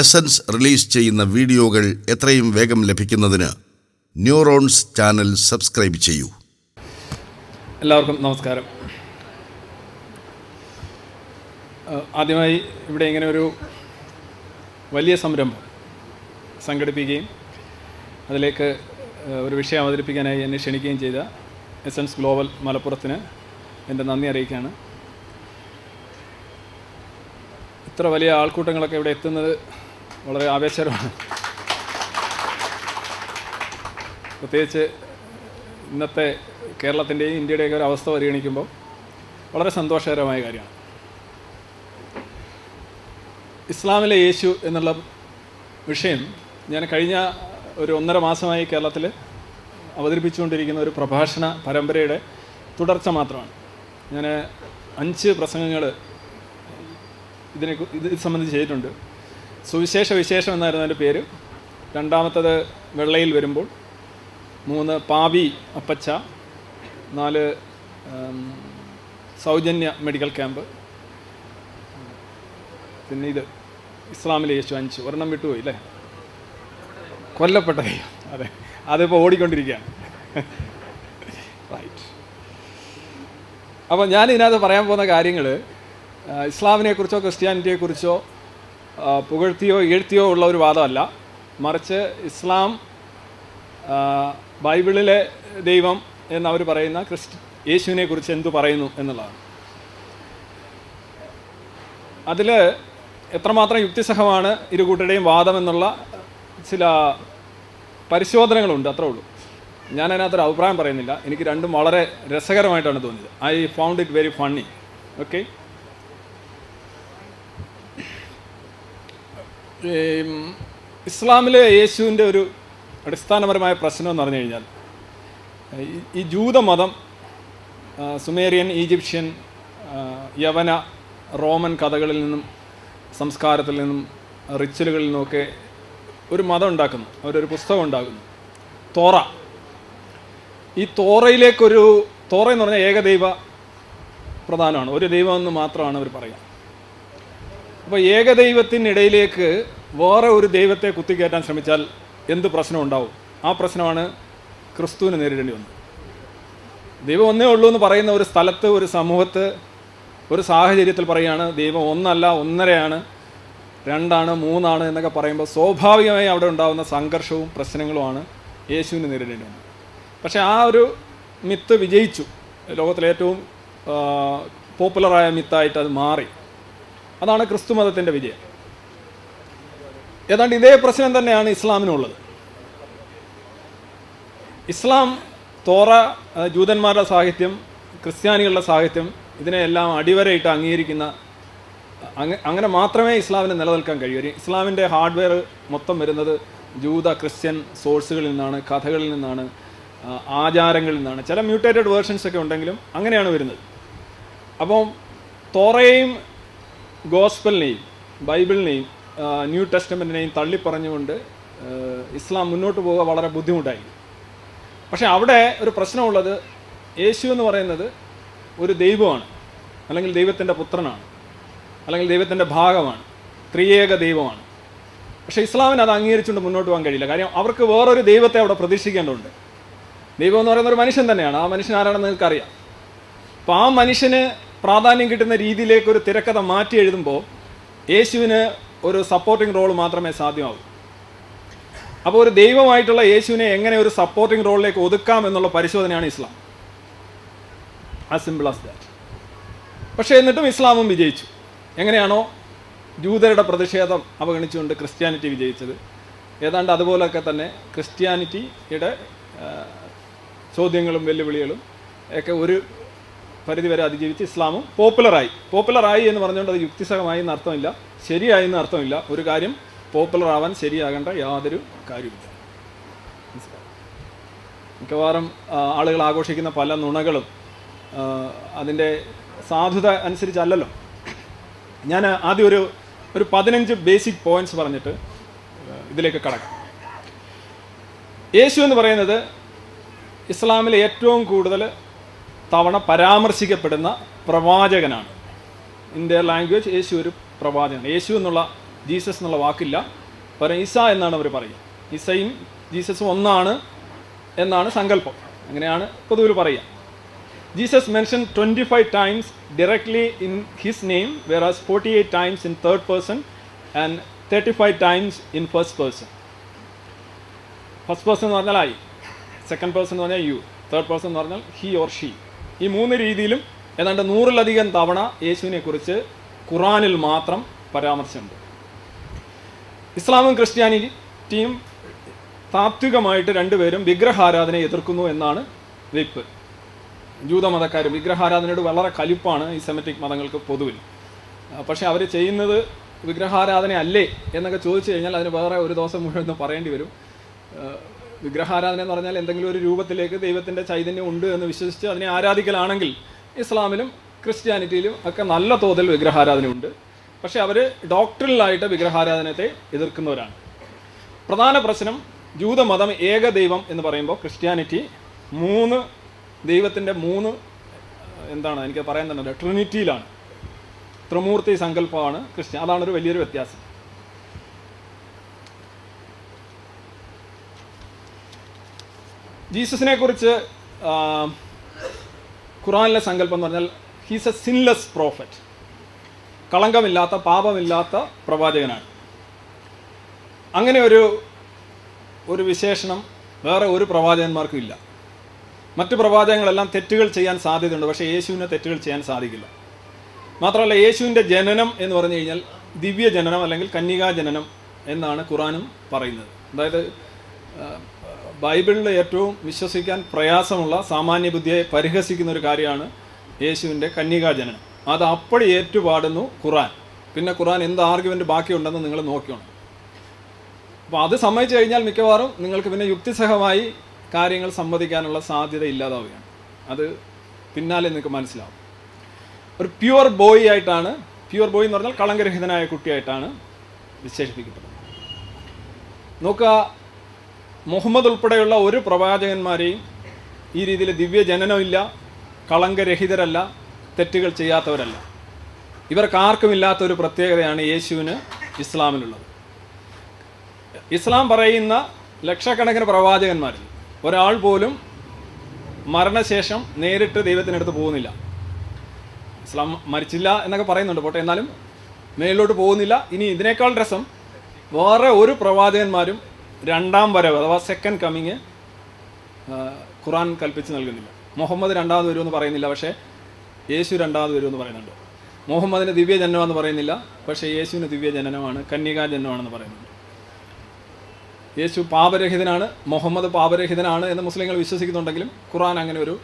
Essence release ചെയ്യുന്ന വീഡിയോകൾ എത്രയും വേഗം ലഭിക്കുന്നതിന് ന്യൂറോൺസ് ചാനൽ സബ്സ്ക്രൈബ് ചെയ്യൂ. എല്ലാവർക്കും നമസ്കാരം. ആദ്യമായി ഇവിടെ ഇങ്ങനെ ഒരു വലിയ സംരംഭം സംഘടിപ്പിക്കുകയും അതിലേക്ക് ഒരു വിഷയം അവതരിപ്പിക്കാനായി എന്നെ ക്ഷണിക്കുകയും ചെയ്ത എസൻസ് ഗ്ലോബൽ മലപ്പുറത്തിന് എന്റെ നന്ദി അറിയിക്കുകയാണ്. ഇത്ര വലിയ ആൾക്കൂട്ടങ്ങളൊക്കെ ഇവിടെ എത്തുന്നത് വളരെ ആവേശകരമാണ് പ്രത്യേകിച്ച് ഇന്നത്തെ കേരളത്തിന്റെയും ഇന്ത്യയുടെയൊക്കെ ഒരു അവസ്ഥ പരിഗണിക്കുമ്പോൾ വളരെ സന്തോഷകരമായ കാര്യമാണ്. ഇസ്ലാമിലെ യേശു എന്നുള്ള വിഷയം ഞാൻ കഴിഞ്ഞ ഒരു ഒന്നര മാസമായി കേരളത്തിൽ അവതരിപ്പിച്ചുകൊണ്ടിരിക്കുന്ന ഒരു പ്രഭാഷണ പരമ്പരയുടെ തുടർച്ച മാത്രമാണ്. ഞാൻ അഞ്ച് പ്രസംഗങ്ങൾ ഇതിനെ ഇത് സംബന്ധിച്ച് ചെയ്തിട്ടുണ്ട്. സുവിശേഷ വിശേഷം എന്നായിരുന്നു അതിന്റെ പേര്. രണ്ടാമത്തത് വെള്ളയിൽ വരുമ്പോൾ. മൂന്ന് പാവി അപ്പച്ച. നാല് സൗജന്യ മെഡിക്കൽ ക്യാമ്പ്. പിന്നെ ഇത് ഇസ്ലാമിലെ യേശു അഞ്ച്. ഒരെണ്ണം വിട്ടുപോയി അല്ലേ? കൊല്ലപ്പെട്ട ദൈവം അതെ. അതിപ്പോൾ ഓടിക്കൊണ്ടിരിക്കുകയാണ്. റൈറ്റ് അപ്പോൾ ഞാൻ ഇതിനകത്ത് പറയാൻ പോകുന്ന കാര്യങ്ങൾ ഇസ്ലാമിനെക്കുറിച്ചോ ക്രിസ്ത്യാനിറ്റിയെക്കുറിച്ചോ പുകഴ്ത്തിയോ ഇഴ്ത്തിയോ ഉള്ള ഒരു വാദമല്ല. മറിച്ച് ഇസ്ലാം ബൈബിളിലെ ദൈവം എന്നവർ പറയുന്ന ക്രിസ്തു യേശുവിനെ കുറിച്ച് എന്തു പറയുന്നു എന്നുള്ളതാണ്. അതിൽ എത്രമാത്രം യുക്തിസഹമാണ് ഇരു കൂട്ടരുടെയും വാദം എന്നുള്ള ചില പരിശോധനകളുണ്ട് അത്രേ ഉള്ളൂ. ഞാൻ അതിനകത്തൊരു അഭിപ്രായം പറയുന്നില്ല. എനിക്ക് രണ്ടും വളരെ രസകരമായിട്ടാണ് തോന്നിയത്. I found it very funny okay ഇസ്ലാമിലെ യേശുവിന്റെ ഒരു അടിസ്ഥാനപരമായ പ്രശ്നം എന്ന് പറഞ്ഞു കഴിഞ്ഞാൽ ഈ- ജൂതമതം സുമേറിയൻ ഈജിപ്ഷ്യൻ യവന റോമൻ കഥകളിൽ നിന്നും സംസ്കാരത്തിൽ നിന്നും റിച്വലുകളിൽ നിന്നൊക്കെ ഒരു മതം ഉണ്ടാക്കുന്നു. അവരൊരു പുസ്തകം ഉണ്ടാക്കുന്നു. തോറ. ഈ തോറയിലേക്കൊരു തോറ എന്ന് പറഞ്ഞാൽ ഏകദൈവ പ്രധാനമാണ്. ഒരു ദൈവം എന്ന് മാത്രമാണ് അവർ പറയുക. അപ്പോൾ ഏകദൈവത്തിനിടയിലേക്ക് വേറെ ഒരു ദൈവത്തെ കുത്തിക്കയറ്റാൻ ശ്രമിച്ചാൽ എന്ത് പ്രശ്നം ഉണ്ടാവും? ആ പ്രശ്നമാണ് ക്രിസ്തുവിന് നേരിടേണ്ടി വന്നത്. ദൈവം ഒന്നേ ഉള്ളൂ എന്ന് പറയുന്ന ഒരു സ്ഥലത്ത് ഒരു സമൂഹത്ത് ഒരു സാഹചര്യത്തിൽ പറയുകയാണ് ദൈവം ഒന്നല്ല ഒന്നരയാണ് രണ്ടാണ് മൂന്നാണ് എന്നൊക്കെ പറയുമ്പോൾ സ്വാഭാവികമായി അവിടെ ഉണ്ടാകുന്ന സംഘർഷവും പ്രശ്നങ്ങളുമാണ് യേശുവിനെ നേരിടേണ്ടി വന്നത്. പക്ഷേ ആ ഒരു മിത്ത് വിജയിച്ചു. ലോകത്തിലെ ഏറ്റവും പോപ്പുലറായ മിത്തായിട്ട് അത് മാറി. അതാണ് ക്രിസ്തു മതത്തിന്റെ വിജയം. ഏതാണ്ട് ഇതേ പ്രശ്നം തന്നെയാണ് ഇസ്ലാമിനുള്ളത്. ഇസ്ലാം തോറ ജൂതന്മാരുടെ സാഹിത്യം ക്രിസ്ത്യാനികളുടെ സാഹിത്യം ഇതിനെയെല്ലാം അടിവരയിട്ട് അംഗീകരിക്കുന്ന അങ്ങനെ മാത്രമേ ഇസ്ലാമിന് നിലനിൽക്കാൻ കഴിയൂ. ഇസ്ലാമിന്റെ ഹാർഡ്വെയർ മൊത്തം വരുന്നത് ജൂത ക്രിസ്ത്യൻ സോഴ്സുകളിൽ നിന്നാണ് കഥകളിൽ നിന്നാണ് ആചാരങ്ങളിൽ നിന്നാണ്. ചില മ്യൂട്ടേറ്റഡ് വേർഷൻസ് ഒക്കെ ഉണ്ടെങ്കിലും അങ്ങനെയാണ് വരുന്നത്. അപ്പം തോറയെയും ഗോസ്പലിനെയും ബൈബിളിനെയും ന്യൂ ടെസ്റ്റമെന്റിനെയും തള്ളിപ്പറഞ്ഞുകൊണ്ട് ഇസ്ലാം മുന്നോട്ട് പോവുക വളരെ ബുദ്ധിമുട്ടായി. പക്ഷേ അവിടെ ഒരു പ്രശ്നമുള്ളത് യേശു എന്ന് പറയുന്നത് ഒരു ദൈവമാണ് അല്ലെങ്കിൽ ദൈവത്തിന്റെ പുത്രനാണ് അല്ലെങ്കിൽ ദൈവത്തിന്റെ ഭാഗമാണ് ത്രിയേക ദൈവമാണ്. പക്ഷേ ഇസ്ലാമിന് അത് അംഗീകരിച്ചുകൊണ്ട് മുന്നോട്ട് പോകാൻ കഴിയില്ല. കാര്യം അവർക്ക് വേറൊരു ദൈവത്തെ അവിടെ പ്രതീക്ഷിക്കേണ്ടതുണ്ട്. ദൈവം എന്ന് പറയുന്ന ഒരു മനുഷ്യൻ തന്നെയാണ്. ആ മനുഷ്യൻ ആരാണെന്ന് നിങ്ങൾക്കറിയാം. അപ്പോൾ ആ മനുഷ്യന് പ്രാധാന്യം കിട്ടുന്ന രീതിയിലേക്ക് ഒരു തിരക്കഥ മാറ്റി എഴുതുമ്പോൾ യേശുവിന് ഒരു സപ്പോർട്ടിംഗ് റോൾ മാത്രമേ സാധ്യമാവൂ. അപ്പോൾ ഒരു ദൈവമായിട്ടുള്ള യേശുവിനെ എങ്ങനെ ഒരു സപ്പോർട്ടിംഗ് റോളിലേക്ക് ഒതുക്കാം എന്നുള്ള പരിശോധനയാണ് ഇസ്ലാം. ആ സിമ്പിൾ ആസ് ദാറ്റ് പക്ഷേ എന്നിട്ടും ഇസ്ലാമും വിജയിച്ചു. എങ്ങനെയാണോ ജൂതരുടെ പ്രതിഷേധം അവഗണിച്ചുകൊണ്ട് ക്രിസ്ത്യാനിറ്റി വിജയിച്ചത്. ഏതാണ്ട് അതുപോലൊക്കെ തന്നെ ക്രിസ്ത്യാനിറ്റിയുടെ ചോദ്യങ്ങളും വെല്ലുവിളികളും ഒക്കെ ഒരു പരിധിവരെ അതിജീവിച്ച് ഇസ്ലാമും പോപ്പുലറായി. പോപ്പുലറായി എന്ന് പറഞ്ഞുകൊണ്ട് അത് യുക്തിസഹമായി എന്ന് അർത്ഥമില്ല. ശരിയായി എന്ന് അർത്ഥമില്ല. ഒരു കാര്യം പോപ്പുലർ ആവാൻ ശരിയാകേണ്ട യാതൊരു കാര്യമില്ല? മിക്കവാറും ആളുകൾ ആഘോഷിക്കുന്ന പല നുണകളും അതിന്റെ സാധുത അനുസരിച്ചല്ലല്ലോ. ഞാൻ ആദ്യം ഒരു ഒരു പതിനഞ്ച് ബേസിക് പോയിന്റ്സ് പറഞ്ഞിട്ട് ഇതിലേക്ക് കടക്കാം. യേശു എന്ന് പറയുന്നത് ഇസ്ലാമിലെ ഏറ്റവും കൂടുതൽ തവണ പരാമർശിക്കപ്പെടുന്ന പ്രവാചകനാണ്. ഇൻ ലാംഗ്വേജ് യേശു ഒരു പ്രവാചകൻ യേശു എന്നുള്ള ജീസസ് എന്നുള്ള വാക്കില്ല. പകരം ഈസ എന്നാണ് അവർ പറയുക. ഈസയും ജീസസും ഒന്നാണ് എന്നാണ് സങ്കല്പം. അങ്ങനെയാണ് പൊതുവിൽ പറയുക. Jesus mention twenty five times directly in his name whereas forty eight times in third person and thirty five times in first person first person എന്ന് പറഞ്ഞാൽ ഐ സെക്കൻഡ് പേഴ്സൺ എന്ന് പറഞ്ഞാൽ യു തേർഡ് പേഴ്സൺ എന്ന് പറഞ്ഞാൽ he or she ഈ മൂന്ന് രീതിയിലും ഏതാണ്ട് നൂറിലധികം തവണ യേശുവിനെക്കുറിച്ച് ഖുറാനിൽ മാത്രം പരാമർശമുണ്ട്. ഇസ്ലാമും ക്രിസ്ത്യാനിറ്റിയും താത്വികമായിട്ട് രണ്ടുപേരും വിഗ്രഹാരാധനയെ എതിർക്കുന്നു എന്നാണ് വെയ്പ്പ്. ജൂതമതക്കാർ വിഗ്രഹാരാധനയോട് വളരെ കലിപ്പാണ് ഈ സെമറ്റിക് മതങ്ങൾക്ക് പൊതുവിൽ. പക്ഷേ അവർ ചെയ്യുന്നത് വിഗ്രഹാരാധന അല്ലേ എന്നൊക്കെ ചോദിച്ചു കഴിഞ്ഞാൽ അതിന് വേറെ ഒരു ദിവസം മുഴുവൻ പറയേണ്ടി വരും. വിഗ്രഹാരാധന എന്ന് പറഞ്ഞാൽ എന്തെങ്കിലും ഒരു രൂപത്തിലേക്ക് ദൈവത്തിന്റെ ചൈതന്യം ഉണ്ട് എന്ന് വിശ്വസിച്ച് അതിനെ ആരാധിക്കലാണെങ്കിൽ ഇസ്ലാമിലും ക്രിസ്ത്യാനിറ്റിയിലും ഒക്കെ നല്ല തോതിൽ വിഗ്രഹാരാധനയുണ്ട്. പക്ഷേ അവർ ഡോക്ടറിലായിട്ട് വിഗ്രഹാരാധനത്തെ എതിർക്കുന്നവരാണ്. പ്രധാന പ്രശ്നം ജൂതമതം ഏകദൈവം എന്ന് പറയുമ്പോൾ ക്രിസ്ത്യാനിറ്റി മൂന്ന് ദൈവത്തിന്റെ മൂന്ന് എന്താണ് എനിക്ക് പറയാൻ തന്നെ ട്രിനിറ്റിയിലാണ്. ത്രിമൂർത്തി സങ്കല്പമാണ് ക്രിസ്ത്യൻ അതാണ് ഒരു വലിയൊരു വ്യത്യാസം. ജീസസിനെ കുറിച്ച് ഖുറാനിലെ സങ്കല്പം എന്ന് പറഞ്ഞാൽ ഹീസ് എ സിൻലെസ് പ്രോഫറ്റ് കളങ്കമില്ലാത്ത പാപമില്ലാത്ത പ്രവാചകനാണ്. അങ്ങനെ ഒരു ഒരു വിശേഷണം വേറെ ഒരു പ്രവാചകന്മാർക്കും ഇല്ല. മറ്റു പ്രവാചകങ്ങളെല്ലാം തെറ്റുകൾ ചെയ്യാൻ സാധ്യതയുണ്ട് പക്ഷേ യേശുവിനെ തെറ്റുകൾ ചെയ്യാൻ സാധിക്കില്ല. മാത്രമല്ല യേശുവിന്റെ ജനനം എന്ന് പറഞ്ഞു കഴിഞ്ഞാൽ ദിവ്യ ജനനം അല്ലെങ്കിൽ കന്യകാ ജനനം എന്നാണ് ഖുറാനും പറയുന്നത്. അതായത് ബൈബിളിൽ ഏറ്റവും വിശ്വസിക്കാൻ പ്രയാസമുള്ള സാമാന്യ ബുദ്ധിയെ പരിഹസിക്കുന്ന ഒരു കാര്യമാണ് യേശുവിന്റെ കന്യകാ ജനനം അത് അപ്പടി ഏറ്റുപാടുന്നു ഖുറാൻ പിന്നെ ഖുറാൻ എന്ത് ആർഗ്യുമെന്റ് ബാക്കിയുണ്ടെന്ന് നിങ്ങൾ നോക്കിയോണം. അപ്പോൾ അത് സമ്മതിച്ചു കഴിഞ്ഞാൽ മിക്കവാറും നിങ്ങൾക്ക് പിന്നെ യുക്തിസഹമായി കാര്യങ്ങൾ സമ്മതിക്കാനുള്ള സാധ്യത ഇല്ലാതാവുകയാണ്. അത് പിന്നാലെ നിങ്ങൾക്ക് മനസ്സിലാവും. ഒരു പ്യുവർ ബോയ് ആയിട്ടാണ് പ്യുവർ ബോയ് എന്ന് പറഞ്ഞാൽ കളങ്കരഹിതനായ കുട്ടിയായിട്ടാണ് വിശേഷിപ്പിക്കപ്പെടുന്നത്. നോക്കുക മുഹമ്മദ് ഉൾപ്പെടെയുള്ള ഒരു പ്രവാചകന്മാരെയും ഈ രീതിയിൽ ദിവ്യജനനമില്ല കളങ്കരഹിതരല്ല തെറ്റുകൾ ചെയ്യാത്തവരല്ല. ഇവർക്ക് ആർക്കുമില്ലാത്ത ഒരു പ്രത്യേകതയാണ് യേശുവിന് ഇസ്ലാമിലുള്ളത്. ഇസ്ലാം പറയുന്ന ലക്ഷക്കണക്കിന് പ്രവാചകന്മാരിൽ ഒരാൾ പോലും മരണശേഷം നേരിട്ട് ദൈവത്തിനടുത്ത് പോകുന്നില്ല. ഇസ്ലാം മരിച്ചില്ല എന്നൊക്കെ പറയുന്നുണ്ട് പോട്ടെ എന്നാലും മേളിലോട്ട് പോകുന്നില്ല. ഇനി ഇതിനേക്കാൾ രസം വേറെ ഒരു പ്രവാചകന്മാരും രണ്ടാം വരവ് അഥവാ സെക്കൻഡ് കമ്മിങ് ഖുറാൻ കൽപ്പിച്ച് നൽകുന്നില്ല. മുഹമ്മദ് രണ്ടാമത് വരുമെന്ന് പറയുന്നില്ല പക്ഷേ യേശു രണ്ടാമത് വരുമെന്ന് പറയുന്നുണ്ട്. മുഹമ്മദിന് ദിവ്യ ജനനമാണെന്ന് പറയുന്നില്ല പക്ഷേ യേശുവിന് ദിവ്യ ജനനമാണ് കന്യകാ ജനനമാണെന്ന് പറയുന്നുണ്ട്. യേശു പാപരഹിതനാണ് മുഹമ്മദ് പാപരഹിതനാണ് എന്ന് മുസ്ലിങ്ങൾ വിശ്വസിക്കുന്നുണ്ടെങ്കിലും ഖുറാൻ അങ്ങനെ ഒരു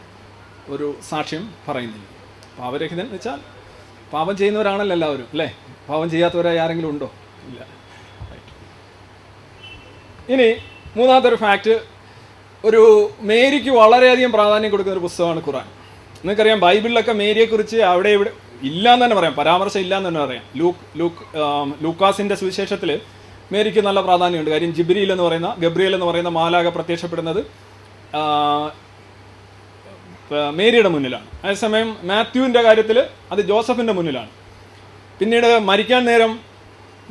ഒരു സാക്ഷ്യം പറയുന്നില്ല. പാപരഹിതൻ എന്ന് വെച്ചാൽ പാപം ചെയ്യുന്നവരാണല്ലോ എല്ലാവരും അല്ലേ? പാപം ചെയ്യാത്തവരായി ആരെങ്കിലും ഉണ്ടോ? ഇല്ല. ഇനി മൂന്നാമത്തെ ഒരു ഫാക്റ്റ് ഒരു മേരിക്ക് വളരെയധികം പ്രാധാന്യം കൊടുക്കുന്ന ഒരു പുസ്തകമാണ് ഖുറാൻ നിങ്ങൾക്കറിയാം ബൈബിളിലൊക്കെ മേരിയെക്കുറിച്ച് അവിടെ ഇവിടെ ഇല്ല എന്ന് തന്നെ പറയാം പരാമർശം ഇല്ല എന്ന് തന്നെ പറയാം. ലൂക്ക് ലൂക്ക് ലൂക്കാസിന്റെ സുവിശേഷത്തിൽ മേരിക്ക് നല്ല പ്രാധാന്യമുണ്ട്. കാര്യം ജിബ്രിയിൽ എന്ന് പറയുന്ന ഗബ്രിയൽ എന്ന് പറയുന്ന മാലാക പ്രത്യക്ഷപ്പെടുന്നത് മേരിയുടെ മുന്നിലാണ്. അതേസമയം മാത്യുവിന്റെ കാര്യത്തിൽ അത് ജോസഫിന്റെ മുന്നിലാണ്. പിന്നീട് മരിക്കാൻ നേരം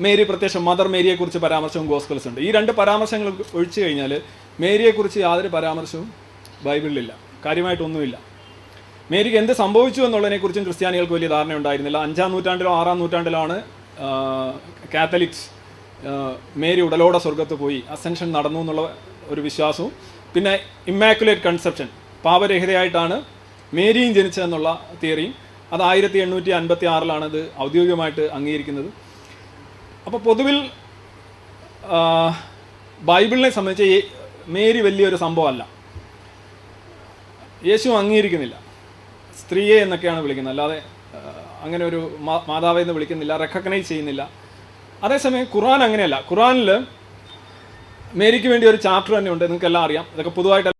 മേരി പ്രത്യക്ഷം മദർ മേരിയെക്കുറിച്ച് പരാമർശവും ഗോസ്പൽസ് ഉണ്ട്. ഈ രണ്ട് പരാമർശങ്ങൾ ഒഴിച്ചു കഴിഞ്ഞാൽ മേരിയെക്കുറിച്ച് യാതൊരു പരാമർശവും ബൈബിളിലില്ല. കാര്യമായിട്ടൊന്നുമില്ല. മേരിക്ക് എന്ത് സംഭവിച്ചു എന്നുള്ളതിനെക്കുറിച്ചും ക്രിസ്ത്യാനികൾക്ക് വലിയ ധാരണ ഉണ്ടായിരുന്നില്ല. അഞ്ചാം നൂറ്റാണ്ടിലോ ആറാം നൂറ്റാണ്ടിലോ ആണ് കാത്തലിക്സ് മേരി ഉടലോടെ സ്വർഗത്ത് പോയി അസെൻഷൻ നടന്നു എന്നുള്ള ഒരു വിശ്വാസവും പിന്നെ ഇമ്മാക്കുലേറ്റ് കൺസെപ്ഷൻ പാപരഹിതയായിട്ടാണ് മേരിയും ജനിച്ചതെന്നുള്ള തിയറിയും. അത് ആയിരത്തി എണ്ണൂറ്റി അൻപത്തി ആറിലാണ് ഇത് ഔദ്യോഗികമായിട്ട് അംഗീകരിക്കുന്നത്. അപ്പോൾ പൊതുവിൽ ബൈബിളിനെ സംബന്ധിച്ച് മേരി വലിയൊരു സംഭവമല്ല. യേശു അംഗീകരിക്കുന്നില്ല. സ്ത്രീയെ എന്നൊക്കെയാണ് വിളിക്കുന്നത്. അല്ലാതെ അങ്ങനെ ഒരു മാ- എന്ന് വിളിക്കുന്നില്ല റെക്കഗ്നൈസ് ചെയ്യുന്നില്ല. അതേസമയം ഖുർആൻ അങ്ങനെയല്ല. ഖുറാനിൽ മേരിക്ക് വേണ്ടി ഒരു ചാപ്റ്റർ തന്നെ ഉണ്ട്. നിങ്ങൾക്കെല്ലാം അറിയാം. ഇതൊക്കെ പൊതുവായിട്ട്